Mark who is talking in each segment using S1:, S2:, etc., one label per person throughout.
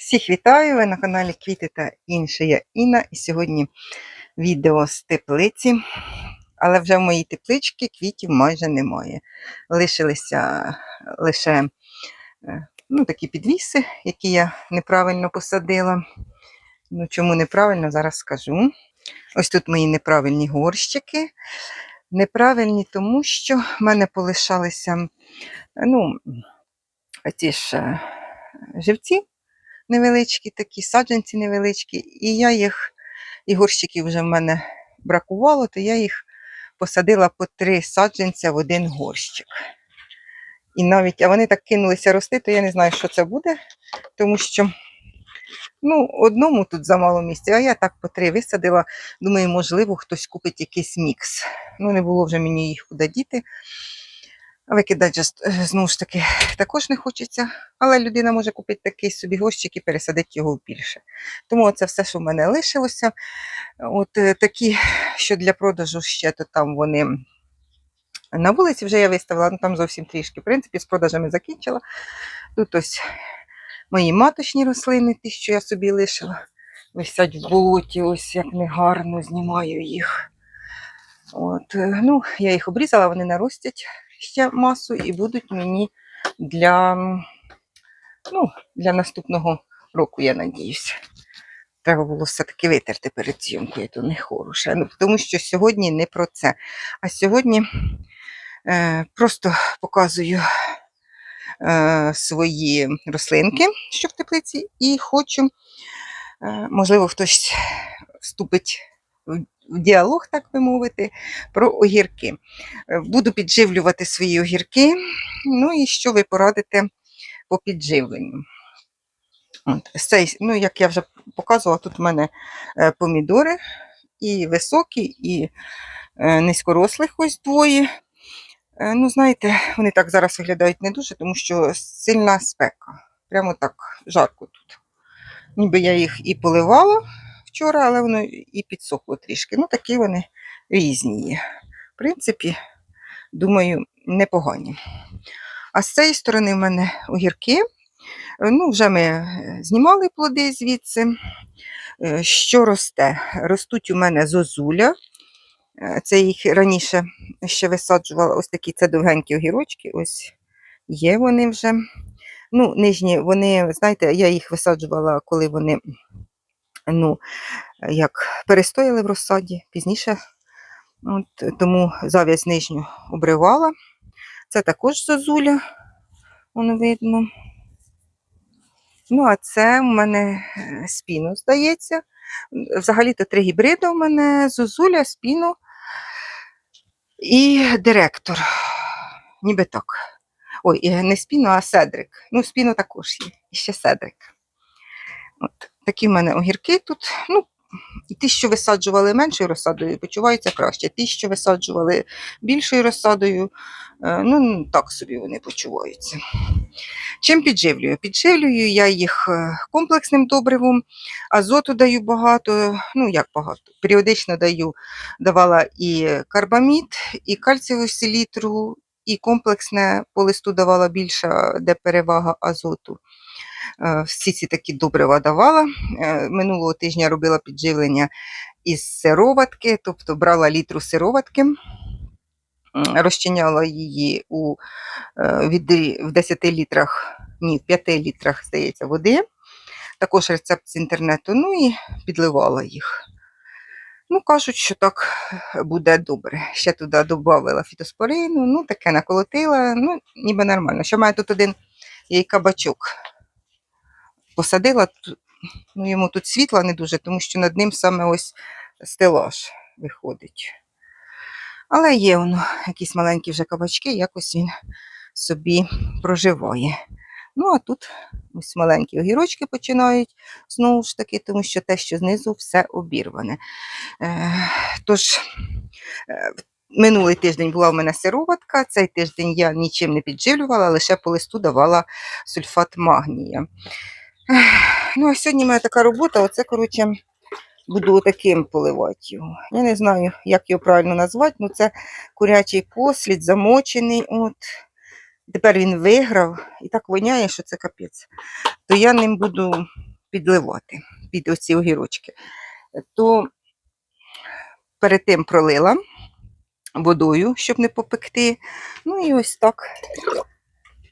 S1: Всіх вітаю! Ви на каналі Квіти та інше. Я Інна. І сьогодні відео з теплиці. Але вже в моїй тепличці квітів майже немає. Лишилися лише е, ну, такі підвіси, які я неправильно посадила. Ну, чому неправильно, зараз скажу. Ось тут мої неправильні горщики. Неправильні, тому що в мене полишалися ну, ті ж е, живці невеличкі такі, саджанці невеличкі, і я їх, і горщиків вже в мене бракувало, то я їх посадила по три саджанця в один горщик. І навіть, а вони так кинулися рости, то я не знаю, що це буде, тому що ну, одному тут замало місця, а я так по три висадила. Думаю, можливо, хтось купить якийсь мікс. Ну, не було вже мені їх куди діти. Викидати е, знову ж таки також не хочеться, але людина може купити такий собі горщик і пересадити його більше. Тому це все, що в мене лишилося. От е, такі, що для продажу ще, то там вони на вулиці вже я виставила, ну там зовсім трішки. В принципі, з продажами закінчила. Тут ось мої маточні рослини, ті, що я собі лишила. Висять в болоті, ось як негарно знімаю їх. От, е, ну, я їх обрізала, вони наростять ще масу і будуть мені для, ну, для наступного року, я надіюся. Треба було все-таки витерти перед зйомкою, то не хороше. Ну, тому що сьогодні не про це. А сьогодні е, просто показую е, свої рослинки, що в теплиці, і хочу, е, можливо, хтось вступить в діалог, так би мовити, про огірки. Е, Буду підживлювати свої огірки. Ну і що ви порадите по підживленню? От, цей, ну, як я вже показувала, тут в мене е, помідори і високі, і е, низькорослих ось двоє. Ну, знаєте, вони так зараз виглядають не дуже, тому що сильна спека. Прямо так жарко тут. Ніби я їх і поливала вчора, але воно і підсохло трішки. Ну, такі вони різні є. В принципі, думаю, непогані. А з цієї сторони в мене огірки. Ну, вже ми е, знімали плоди звідси. Е, Що росте? Ростуть у мене зозуля. Е, Це їх раніше ще висаджувала. Ось такі це довгенькі огірочки. Ось є вони вже. Ну, нижні, вони, знаєте, я їх висаджувала, коли вони ну, як перестояли в розсаді пізніше. От, тому зав'язь нижню обривала. Це також зозуля, воно видно. Ну, а це в мене е, спіно, здається. Взагалі-то три гібриди у мене зозуля, спіно і директор. Ніби так. Ой, е, не спіно, а седрик. Ну, спіно також є. І ще седрик. От, такі в мене огірки тут. Ну, ті, що висаджували меншою розсадою, почуваються краще. Ті, що висаджували більшою розсадою, е, ну так собі вони почуваються. Чим підживлюю? Підживлюю я їх е, комплексним добривом, азоту даю багато, ну як багато. Періодично даю, давала і карбамід, і кальцієву селітру, і комплексне по листу давала більше, де перевага азоту. Е, Всі ці такі добрива давала. Е, Минулого тижня робила підживлення із сироватки, тобто брала літру сироватки, розчиняла її у е, в 10 літрах, ні, в 5 літрах, здається, води. Також рецепт з інтернету, ну і підливала їх. Ну, кажуть, що так буде добре. Ще туди додавала фітоспорину, ну, таке наколотила, ну, ніби нормально. Ще має тут один є кабачок посадила, ну, йому тут світла не дуже, тому що над ним саме ось стелаж виходить. Але є воно якісь маленькі вже кабачки, якось він собі проживає. Ну, а тут ось маленькі огірочки починають знову ж таки, тому що те, що знизу, все обірване. Е, тож, е, минулий тиждень була в мене сироватка, цей тиждень я нічим не підживлювала, лише по листу давала сульфат магнія. Ну, а сьогодні мене така робота, оце, коротше, буду таким поливати його. Я не знаю, як його правильно назвати, ну це курячий послід, замочений. От. Тепер він виграв і так воняє, що це капець. То я ним буду підливати під оці огірочки. То перед тим пролила водою, щоб не попекти. Ну і ось так.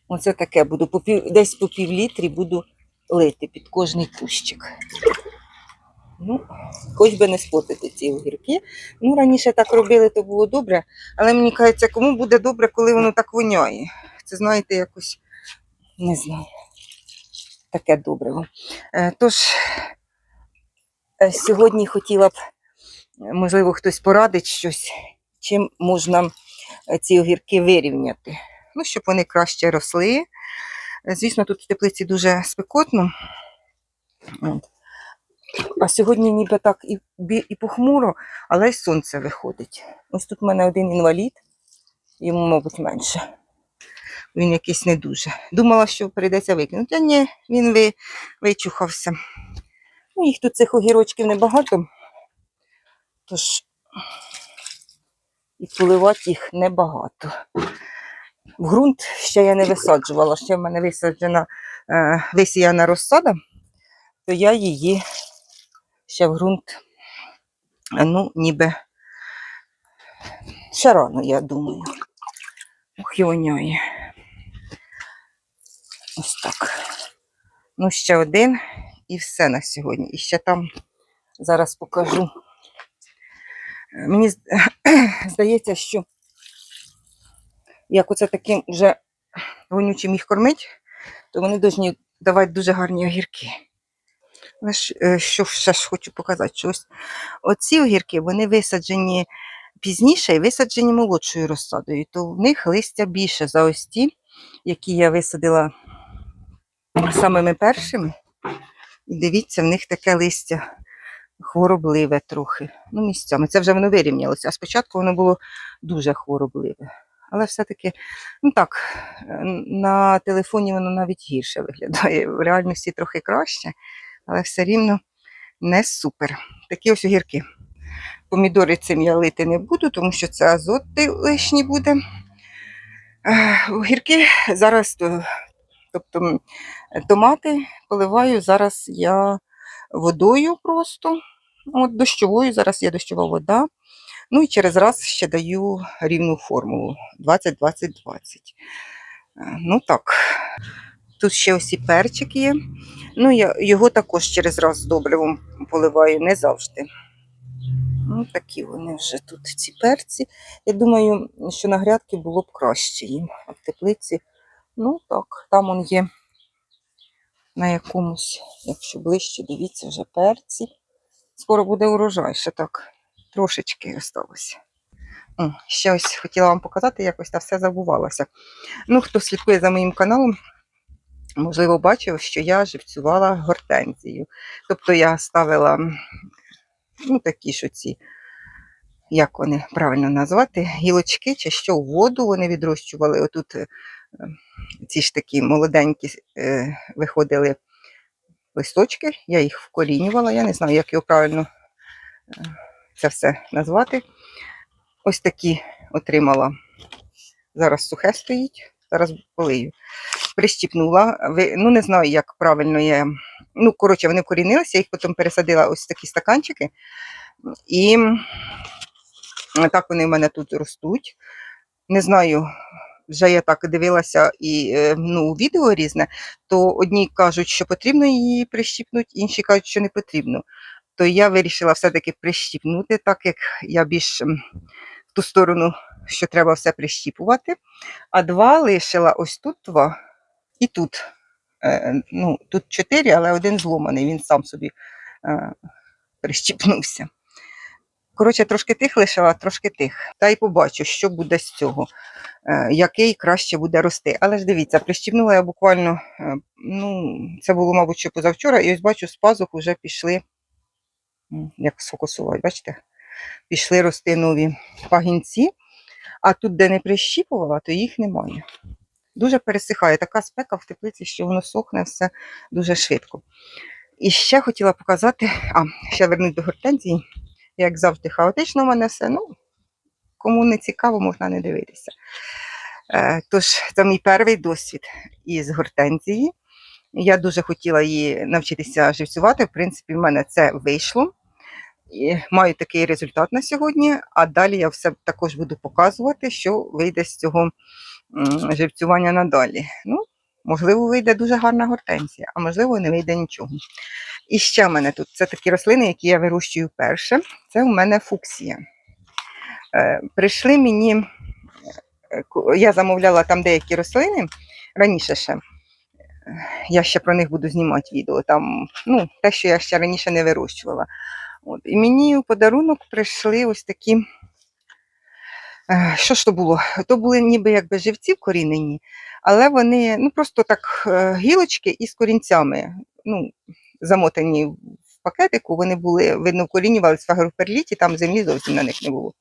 S1: Оце таке буду десь по пів літрі буду лити під кожний кущик. Ну, хоч би не спотити ці огірки. Ну, раніше так робили, то було добре, але мені кажеться, кому буде добре, коли воно так воняє. Це, знаєте, якось не знаю. Таке добре. Е, Тож, е, сьогодні хотіла б, можливо, хтось порадить щось, чим можна е, ці огірки вирівняти. Ну, щоб вони краще росли. Звісно, тут в теплиці дуже спекотно. От. А сьогодні ніби так і, і похмуро, але й сонце виходить. Ось тут в мене один інвалід, йому, мабуть, менше. Він якийсь не дуже. Думала, що прийдеться викинути. А ні, він ви, вичухався. Ну, їх тут цих огірочків небагато. Тож і поливати їх небагато. В ґрунт ще я не висаджувала, ще в мене висаджена е, висіяна розсада, то я її ще в ґрунт, ну, ніби ще рано, я думаю. Ох, і воняє. Ось так. Ну, ще один і все на сьогодні. І ще там зараз покажу. Е, Мені здається, що як оце таким вже вонючим їх кормить, то вони повинні давати дуже гарні огірки. Е, що ще ж хочу показати, що оці огірки вони висаджені пізніше і висаджені молодшою розсадою, то в них листя більше за ось ті, які я висадила самими першими. І дивіться, в них таке листя хворобливе трохи. Ну, місцями. Це вже воно вирівнялося. А спочатку воно було дуже хворобливе. Але все-таки, ну так, на телефоні воно навіть гірше виглядає. В реальності трохи краще, але все рівно не супер. Такі ось огірки. Помідори цим я лити не буду, тому що це азот лишній буде. Огірки зараз, тобто томати поливаю зараз я водою просто. От дощовою, зараз є дощова вода. Ну і через раз ще даю рівну формулу 20-20-20. Е, Ну так. Тут ще ось і перчик є. Ну, я його також через раз добривом поливаю не завжди. Ну, такі вони вже тут ці перці. Я думаю, що на грядки було б краще їм. А в теплиці, ну так, там он є на якомусь, якщо ближче, дивіться, вже перці. Скоро буде урожай, ще так трошечки осталося. О, ще ось хотіла вам показати, якось та все забувалося. Ну, хто слідкує за моїм каналом, можливо, бачив, що я живцювала гортензію. Тобто я ставила ну, такі ж оці, як вони правильно назвати, гілочки чи що в воду вони відрощували. Отут е, ці ж такі молоденькі е, виходили листочки, я їх вкорінювала, я не знаю, як його правильно е, це все назвати. Ось такі отримала. Зараз сухе стоїть, зараз полию. Прищіпнула. Ну, не знаю, як правильно я. Ну, коротше, вони вкорінилися, їх потім пересадила ось такі стаканчики. І так вони в мене тут ростуть. Не знаю, вже я так дивилася і е, ну, відео різне, то одні кажуть, що потрібно її прищіпнути, інші кажуть, що не потрібно. То я вирішила все-таки прищіпнути, так як я більш в ту сторону, що треба все прищіпувати. А два лишила ось тут два і тут. Е, ну, тут чотири, але один зломаний, він сам собі е, прищіпнувся. Коротше, трошки тих лишила, трошки тих. Та й побачу, що буде з цього, е, який краще буде рости. Але ж дивіться, прищіпнула я буквально, ну, це було, мабуть, ще позавчора, і ось бачу, з пазух вже пішли, як сфокусувати, бачите? Пішли рости нові пагінці, а тут, де не прищіпувала, то їх немає. Дуже пересихає. Така спека в теплиці, що воно сохне все дуже швидко. І ще хотіла показати, а, ще вернуть до гортензії. Як завжди, хаотично в мене все. Ну, кому не цікаво, можна не дивитися. Е, тож, це мій перший досвід із гортензії. Я дуже хотіла її навчитися живцювати. В принципі, в мене це вийшло. Маю такий результат на сьогодні, а далі я все також буду показувати, що вийде з цього живцювання надалі. Ну, можливо, вийде дуже гарна гортензія, а можливо, не вийде нічого. І ще в мене тут це такі рослини, які я вирощую вперше. Це у мене фуксія. Е, прийшли мені, е, я замовляла там деякі рослини раніше ще. Е, Я ще про них буду знімати відео. Там, ну, те, що я ще раніше не вирощувала. От. І мені у подарунок прийшли ось такі. е, Що ж то було? То були ніби якби живці вкорінені, але вони ну, просто так е, гілочки із корінцями, ну, замотані в пакетику, вони були, видно, вкорінювалися в агроперліті, там землі зовсім на них не було.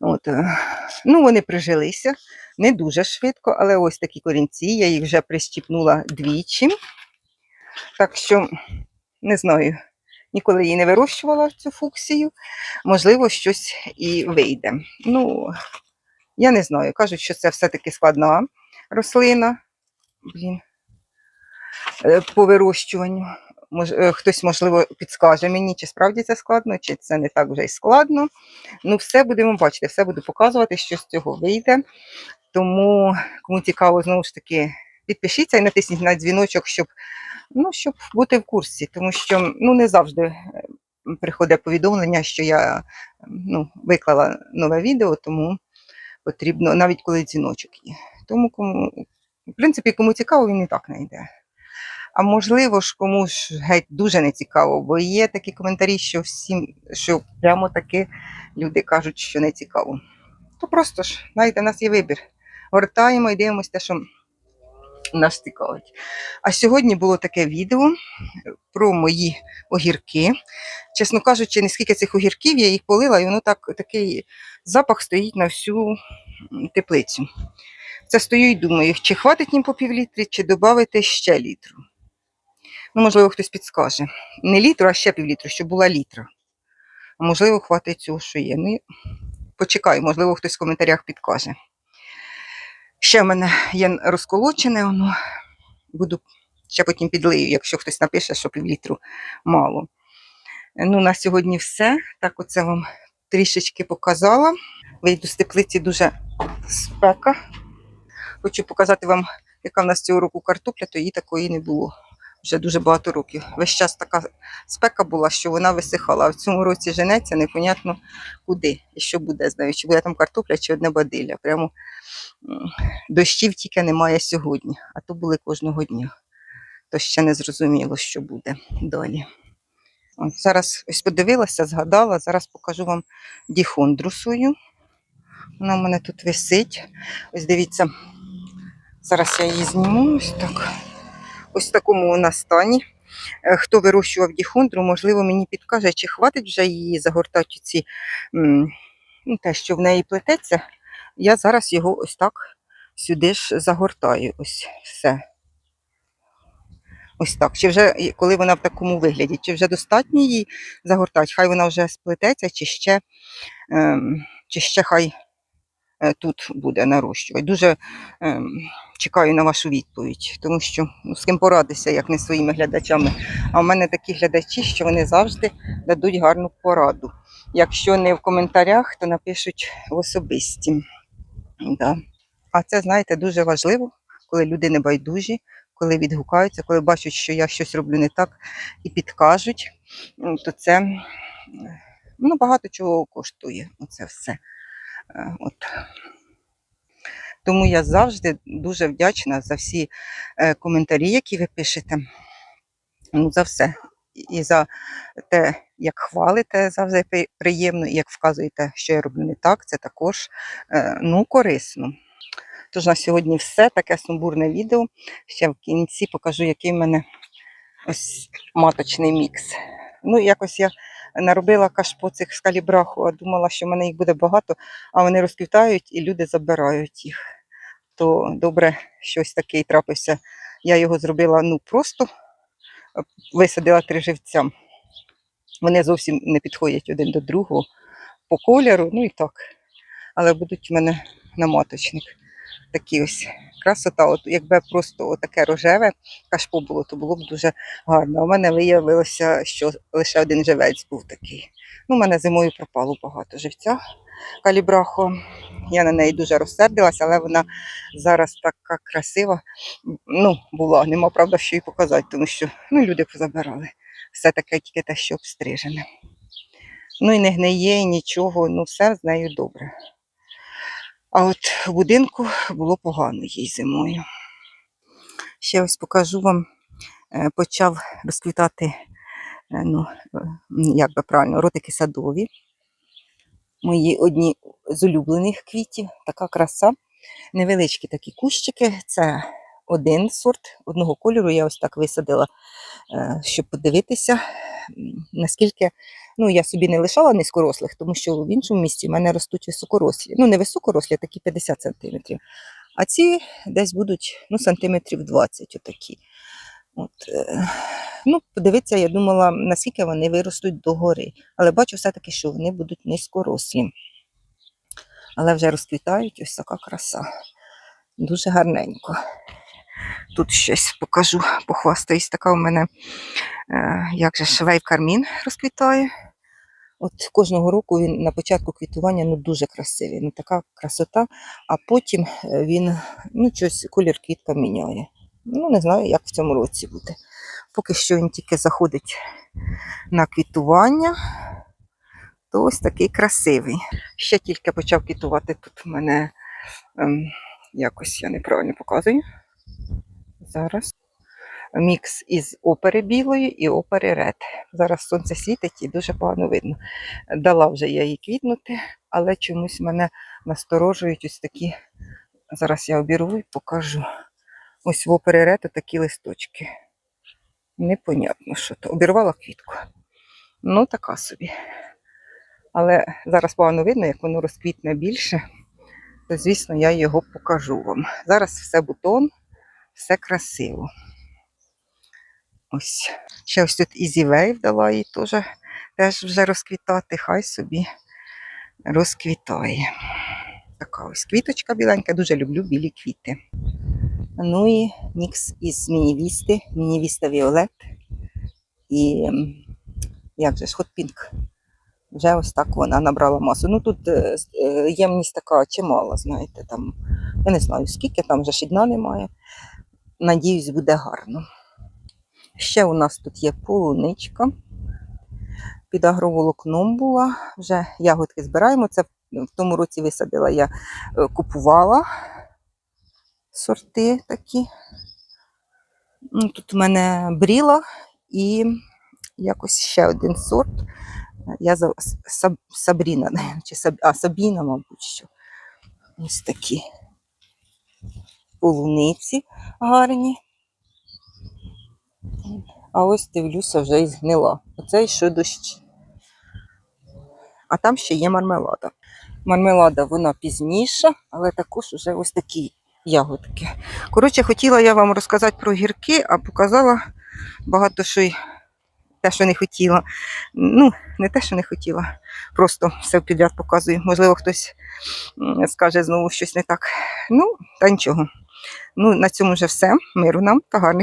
S1: От. е, Ну, вони прижилися не дуже швидко, але ось такі корінці, я їх вже прищіпнула двічі. Так що, не знаю, ніколи її не вирощувала цю фуксію. Можливо, щось і вийде. Ну, я не знаю. Кажуть, що це все-таки складна рослина. Блін. е, По вирощуванню. Мож- е, Хтось, можливо, підскаже мені, чи справді це складно, чи це не так вже й складно. Ну, все будемо бачити, все буду показувати, що з цього вийде. Тому, кому цікаво, знову ж таки, підпишіться і натисніть на дзвіночок, щоб, ну, щоб бути в курсі, тому що ну, не завжди е, приходить повідомлення, що я е, ну, виклала нове відео, тому потрібно, навіть коли дзвіночок є. Тому, кому, в принципі, кому цікаво, він і так знайде. А можливо ж комусь геть дуже не цікаво, бо є такі коментарі, що всім, що прямо таки люди кажуть, що не цікаво. То просто ж, знаєте, в нас є вибір. Гортаємо і дивимося те, що нас цікавить. А сьогодні було таке відео про мої огірки. Чесно кажучи, не скільки цих огірків я їх полила, і воно так, такий запах стоїть на всю теплицю. Це стою і думаю, чи хватить їм по півлітри, чи додати ще літру. Ну, можливо, хтось підскаже. Не літру, а ще півлітру, щоб була літра. А можливо, хватить цього, що є. Ну, почекаю, можливо, хтось в коментарях підкаже. Ще в мене є розколочене, воно буду ще потім підлию, якщо хтось напише, що півлітру мало. Ну, на сьогодні все. Так, оце вам трішечки показала. Вийду з теплиці дуже спека. Хочу показати вам, яка в нас цього року картопля, то її такої не було. Вже дуже багато років. Весь час така спека була, що вона висихала. А в цьому році женеться непонятно куди і що буде з нею. Чи буде там картопля, чи одне бадилля. Прямо дощів тільки немає сьогодні, а то були кожного дня. То ще не зрозуміло, що буде далі. От зараз ось подивилася, згадала. Зараз покажу вам діхондру свою. Вона в мене тут висить. Ось дивіться, зараз я її зніму ось так. Ось в такому вона стані. Е, Хто вирощував діхондру, можливо, мені підкаже, чи хватить вже її загортати ці ну, те, що в неї плететься. Я зараз його ось так сюди ж загортаю. Ось все. Ось так. Чи вже коли вона в такому вигляді, чи вже достатньо її загортати? Хай вона вже сплететься, чи ще, ем, чи ще хай тут буде нарощувати. Дуже ем, чекаю на вашу відповідь, тому що ну, з ким порадися, як не своїми глядачами. А в мене такі глядачі, що вони завжди дадуть гарну пораду. Якщо не в коментарях, то напишуть в особисті. Да. А це, знаєте, дуже важливо, коли люди не байдужі, коли відгукаються, коли бачать, що я щось роблю не так і підкажуть, то це ну, багато чого коштує. Оце все. Е, От. Тому я завжди дуже вдячна за всі е, коментарі, які ви пишете. Ну, за все. І за те, як хвалите, завжди приємно, і як вказуєте, що я роблю не так, це також е, ну, корисно. Тож на сьогодні все. Таке сумбурне відео. Ще в кінці покажу, який в мене ось маточний мікс. Ну, якось я наробила кашпо цих з калібраху, а думала, що в мене їх буде багато, а вони розквітають і люди забирають їх. То добре, щось такий трапився. Я його зробила ну просто висадила три живця. Вони зовсім не підходять один до другого по кольору, ну і так. Але будуть в мене на маточник такі ось красота. От якби просто таке рожеве кашпо було, то було б дуже гарно. У мене виявилося, що лише один живець був такий. Ну, у мене зимою пропало багато живця калібрахо. Я на неї дуже розсердилася, але вона зараз така красива. Ну, була, нема правда, що їй показати, тому що ну, люди позабирали. Все таке тільки те, що обстрижене. Ну і не гниє, нічого, ну все з нею добре. А от в будинку було погано їй зимою. Ще ось покажу вам, е, почав розквітати, е, ну, е, як би правильно, ротики садові. Мої одні з улюблених квітів, така краса. Невеличкі такі кущики. Це один сорт одного кольору. Я ось так висадила, щоб подивитися, наскільки ну, я собі не лишала низькорослих, тому що в іншому місці в мене ростуть високорослі. Ну, не високорослі, а такі 50 сантиметрів. А ці десь будуть ну, сантиметрів 20 отакі. От, е, ну, подивитися, я думала, наскільки вони виростуть догори. Але бачу все-таки, що вони будуть низькорослі. Але вже розквітають ось така краса. Дуже гарненько. Тут щось покажу, похвастаюсь. Така у мене, е, як же ж, вейв кармін розквітає. От кожного року він на початку квітування ну, дуже красивий. Ну, така красота, а потім е, він ну, щось колір квітка міняє. Ну, не знаю, як в цьому році буде. Поки що він тільки заходить на квітування, то ось такий красивий. Ще тільки почав квітувати тут в мене ем, якось я неправильно показую. Зараз. Мікс із опери білої і опери ред. Зараз сонце світить і дуже погано видно. Дала вже я їй квітнути, але чомусь мене насторожують ось такі. Зараз я обірву і покажу. Ось в опери ред такі листочки. Непонятно, що то. Обірвала квітку. Ну, така собі. Але зараз погано видно, як воно розквітне більше, то, звісно, я його покажу вам. Зараз все бутон, все красиво. Ось. Ще ось тут Easy Wave дала їй теж, теж вже розквітати. Хай собі розквітає. Така ось квіточка біленька, дуже люблю білі квіти. Ну і мікс із мінівісти, мінівіста Віолет і як же ж, Pink. Вже ось так вона набрала масу. Ну тут е, е, ємність така чимала, знаєте, там, я не знаю скільки, там вже і дна немає. Надіюсь, буде гарно. Ще у нас тут є полуничка. Під агроволокном була. Вже ягодки збираємо. Це в тому році висадила я, е, купувала сорти такі. Ну, Тут у мене бріла і якось ще один сорт. Я Сабріна, чи Саб, а, Сабіна, мабуть, що. Ось такі полуниці гарні. А ось дивлюся, вже і згнила. Оце що дощ. А там ще є мармелада. Мармелада вона пізніша, але також вже ось такі ягодки. Коротше, хотіла я вам розказати про гірки, а показала багато що й те, що не хотіла. Ну, не те, що не хотіла, просто все підряд показую. Можливо, хтось скаже знову щось не так. Ну, та нічого. Ну, на цьому вже все. Миру нам та гарних.